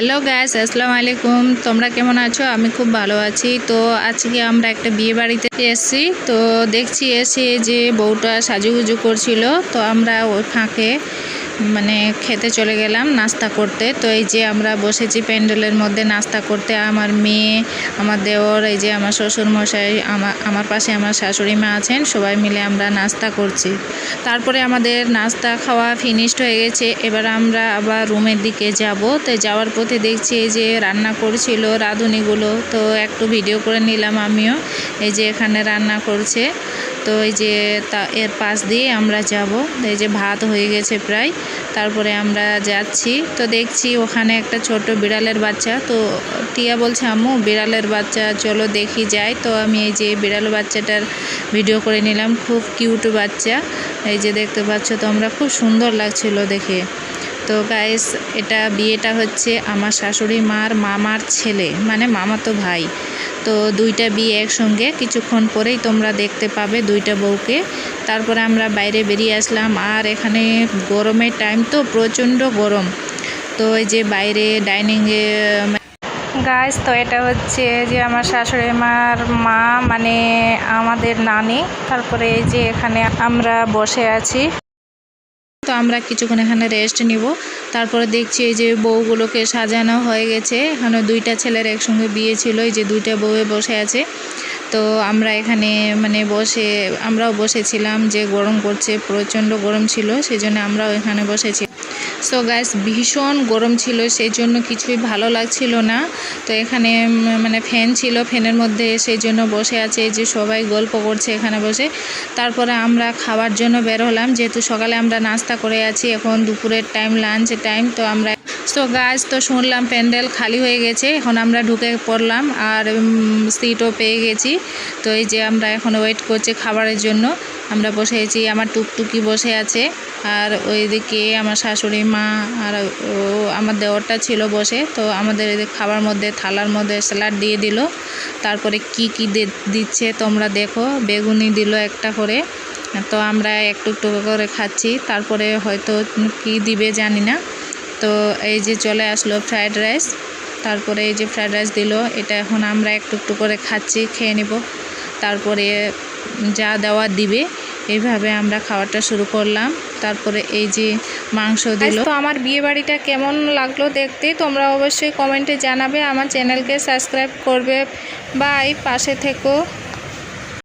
Hello gas আসসালামু আলাইকুম। তোমরা কেমন আছো? আমি খুব ভালো আছি। তো আজকে আমরা একটা বিয়ে বাড়িতে এসেছি। তো দেখছি এসে যে বউটা সাজুগুজু করছিল, তো আমরা ওই ফাঁকে মানে খেতে চলে গেলাম নাস্তা করতে। তো এই যে আমরা বসেছি প্যান্ডেলের মধ্যে নাস্তা করতে। আমার মেয়ে, আমার দেওর, এই যে আমার শ্বশুর মশাই আমার পাশে আমার শাশুড়ি মা আছেন, সবাই মিলে আমরা নাস্তা করছি। তারপরে আমাদের নাস্তা খাওয়া ফিনিশড হয়ে গেছে। এবার আমরা আবার রুমের দিকে যাব। তো যাওয়ার পথে দেখছি এই যে রান্না করছিল রাঁধুনিগুলো। তো একটু ভিডিও করে নিলাম আমিও। এই যে এখানে রান্না করছে। তো এই যে তা, এর পাশ দিয়ে আমরা যাব। এই যে ভাত হয়ে গেছে প্রায়। তারপরে আমরা যাচ্ছি। তো দেখছি ওখানে একটা ছোট বিড়ালের বাচ্চা। তো টিয়া বলছে, আম্মু, বিড়ালের বাচ্চা, চলো দেখি যাই। তো আমি এই যে বিড়াল বাচ্চাটার ভিডিও করে নিলাম। খুব কিউট বাচ্চা। এই যে দেখতে পাচ্ছ তোমরা, খুব সুন্দর লাগছিল দেখে। তো গাইস এটা বিয়েটা হচ্ছে আমার শাশুড়ি মার মামার ছেলে মানে মামাতো ভাই। তো দুইটা বিয়ে একসঙ্গে, কিছুক্ষণ পরেই তোমরা দেখতে পাবে দুইটা বউকে। তারপরে আমরা বাইরে বেরিয়ে আসলাম, আর এখানে গরমের টাইম তো প্রচণ্ড গরম। তো এই যে বাইরে ডাইনিংয়ে গাছ তো এটা হচ্ছে যে আমার শাশুড়ি মার মা মানে আমাদের নানি। তারপরে এই যে এখানে আমরা বসে আছি। তো আমরা কিছুক্ষণ এখানে রেস্ট নিব। তারপরে দেখছি এই যে বউগুলোকে সাজানো হয়ে গেছে। এখানে দুইটা ছেলের একসঙ্গে বিয়ে ছিল, এই যে দুইটা বউয়ে বসে আছে। তো আমরা এখানে মানে বসে, আমরাও বসেছিলাম যে গরম করছে, প্রচণ্ড গরম ছিল সেই জন্য আমরাও এখানে বসেছি। সো গ্যাস ভীষণ গরম ছিল, সেই জন্য কিছুই ভালো লাগছিল না। তো এখানে মানে ফ্যান ছিল, ফ্যানের মধ্যে সেই জন্য বসে আছে যে সবাই গল্প করছে এখানে বসে। তারপরে আমরা খাওয়ার জন্য বের হলাম, যেহেতু সকালে আমরা নাস্তা করে আছি, এখন দুপুরের টাইম লাঞ্চের টাইম তো আমরা তো গাছ তো শুনলাম প্যান্ডেল খালি হয়ে গেছে, এখন আমরা ঢুকে পড়লাম আর সিটও পেয়ে গেছি। তো এই যে আমরা এখন ওয়েট করছি খাবারের জন্য, আমরা বসে আছি, আমার টুকটুকি বসে আছে, আর ওইদিকে আমার শাশুড়ি মা, আর ও, আমার দেওয়ারটা ছিল বসে, তো আমাদের খাবার মধ্যে, থালার মধ্যে স্যালাড দিয়ে দিল। তারপরে কি কি দিচ্ছে তোমরা দেখো, বেগুনি দিল একটা করে, তো আমরা একটু একটু করে খাচ্ছি, তারপরে হয়তো কি দিবে জানি না। তো এই যে চলে আসলো ফ্রায়েড রাইস তারপরে এই যে ফ্রায়েড রাইস দিল এটা এখন আমরা একটু একটু করে খাচ্ছি খেয়ে নেব। তারপরে যা দেওয়া দিবে এইভাবে আমরা খাওয়াটা শুরু করলাম। তারপরে এই যে মাংস দিল। তো আমার বিয়ে বাড়িটা কেমন লাগল দেখতে তোমরা অবশ্যই কমেন্টে জানাবে। আমার চ্যানেলকে সাবস্ক্রাইব করবে। বাই পাশে থেকো।